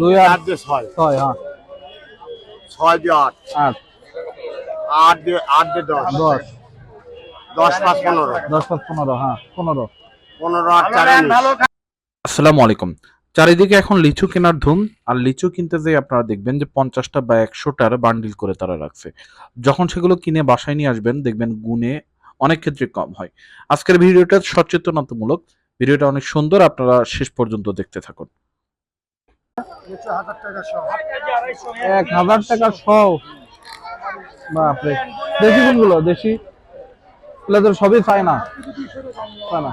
দুই আট দিয়ে ছয়। ছয় হ্যাঁ। ছয় দিয়ে আট। আট। আট দিয়ে আট দিয়ে দশ। দশ। দশ পাঁচ পনেরো। দশ পাঁচ পনেরো হ্যাঁ পনেরো। পনেরো আট চার আসসালামু আলাইকুম। চারিদিকে এখন লিচু কেনার ধুম আর লিচু কিনতে যেয়ে আপনারা দেখবেন যে পঞ্চাশটা বা একশোটার বান্ডিল করে তারা রাখছে। যখন সেগুলো কিনে বাসায় নিয়ে আসবেন দেখবেন গুণে অনেক ক্ষেত্রে কম হয়। আজকের ভিডিওটা সচেতনতামূলক। ভিডিওটা অনেক সুন্দর আপনারা শেষ পর্যন্ত দেখতে থাকুন। এক হাজার টাকা শ বাপরে। দেশি কোনগুলো? দেশি? এগুলো তো সবই চায় না না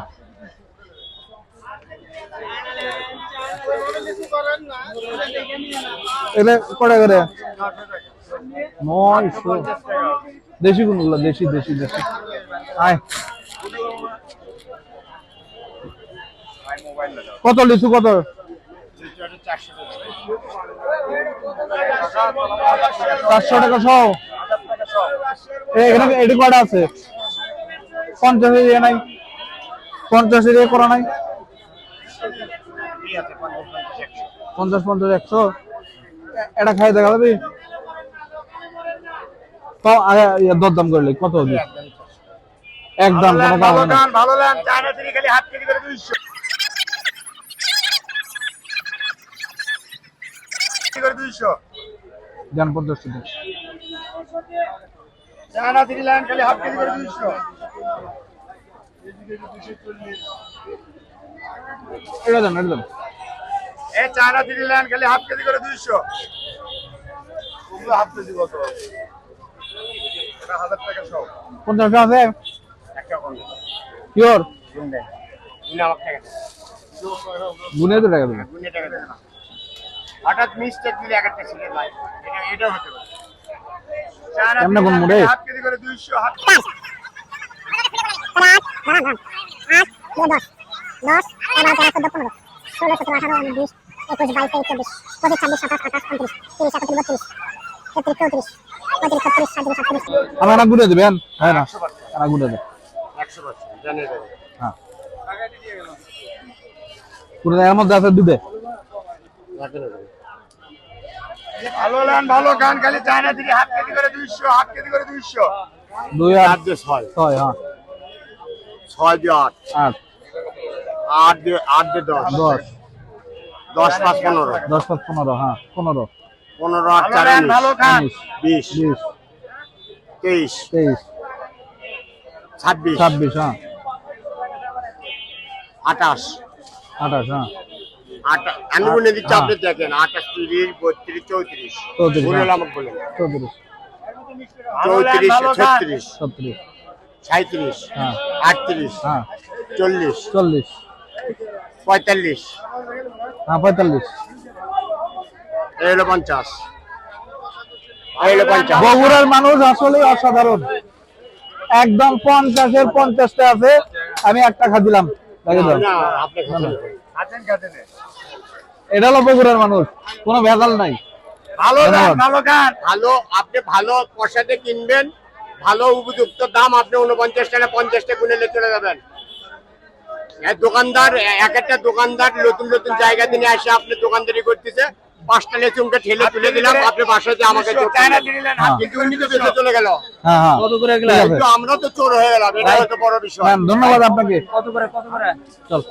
এটা করে? নয়শো। দেশি কোনগুলো? দেশি দেশি দেশি। আয়। কত লিচু? কত? চারশো টাকা। সহ? এ- এখানে এটি কটা আছে? পঞ্চাশ ইয়ে নাই। পঞ্চাশ ইয়ে করা নাই? পঞ্চাশ পঞ্চাশ একশো। এটা খাই দেখা যাবি? তো ইয়ে দরদাম করলি কত? হবে একদম দাম ভালো হবে না গান ভালো গান চায়না তিনি খালি হাত কেজি করে দুইশো। করে দুইশো। জান পঞ্চাশ টাকা। চায়না তিনি লাইন খালি হাফ কেজি করে দুইশো। এটা জান এটা চায়না লাইন খালি হাফ কেজি করে দুইশো। হাফ কেজি কত? হাজার টাকা সব। পঞ্চাশ টাকা আছে? একটা পিওর গুনে। দেন। তো টাকা দেবে। গুনে টাকা দেন না। হঠাৎ মিস্টেক দিলে এক একটা ছিঁড়ে যায় এটা এটাও হতে পারে। কেমনে তিনি গুনবো লাইন কেজি করে দুইশো হাফ দশ দশ এগারো তেরো চোদ্দ পনেরো ষোলো সতেরো আঠারো উনিশ একুশ বাইশ তেইশ চব্বিশ পঁচিশ ছাব্বিশ সাতাশ আঠাশ উনত্রিশ তিরিশ একত্রিশ বত্রিশ তেত্রিশ চৌত্রিশ পঁয়ত্রিশ ছত্রিশ সাঁত্রিশ আটত্রিশ আমার না গুনে দেবেন। হ্যাঁ না না গুনে দেবে। একশো পার্সেন্ট জানিয়ে দেবে হ্যাঁ পুরো এর মধ্যে আছে দুধে? ভালো গান ভালো গান খালি চায়না থেকে হাফ কেজি করে দুইশো হাফ কেজি করে দুইশো। দুই চার আট দিয়ে ছয়। ছয় হ্যাঁ। ছয় দিয়ে আট। আট। আট দিয়ে আট দিয়ে দশ। দশ। দশ পাঁচ পনেরো। দশ পাঁচ পনেরো হ্যাঁ পনেরো। পনেরো আট চার বিশ। বিশ। তেইশ। তেইশ। ছাব্বিশ। ছাব্বিশ হ্যাঁ। আঠাশ। আঠাশ হ্যাঁ। আমি গুনে দিচ্ছি আপনি দেখেন আঠাশ তিরিশ বত্রিশ চৌত্রিশ। চৌত্রিশ, হ্যাঁ। আমাকে বলেন চৌত্রিশ। চৌত্রিশ ছত্রিশ। ছত্রিশ। সাঁত্রিশ আটত্রিশ চল্লিশ চল্লিশ। পঁয়তাল্লিশ। হ্যাঁ পঁয়তাল্লিশ। পঞ্চাশ। বগুড়ার মানুষ আসলে অসাধারণ। একদম পঞ্চাশের পঞ্চাশটা আছে। আমি একটা টাকা দিলাম এটা হলো বগুড়ার মানুষ কোনো ভেজাল নাই। ভালো ভালো ভালো আপনি ভালো পয়সাতে কিনবেন ভালো উপযুক্ত দাম আপনি উনপঞ্চাশ টাকা পঞ্চাশ টাকা গুনে চলে যাবেন। দোকানদার এক একটা দোকানদার নতুন নতুন জায়গা থেকে এসে আপনি দোকানদারি করতেছে। পাঁচটা লেচুমকে ঠেলে তুলে দিলাম আপনি বাসাতে আমাকে। হ্যাঁ। কিন্তু উনি তো বেঁচে চলে গেল। হ্যাঁ হ্যাঁ। আমরা তো চোর হয়ে গেলাম এটা হয়তো বড় বিষয়। হ্যাঁ, ধন্যবাদ আপনাকে। কত করে কত করে? চল।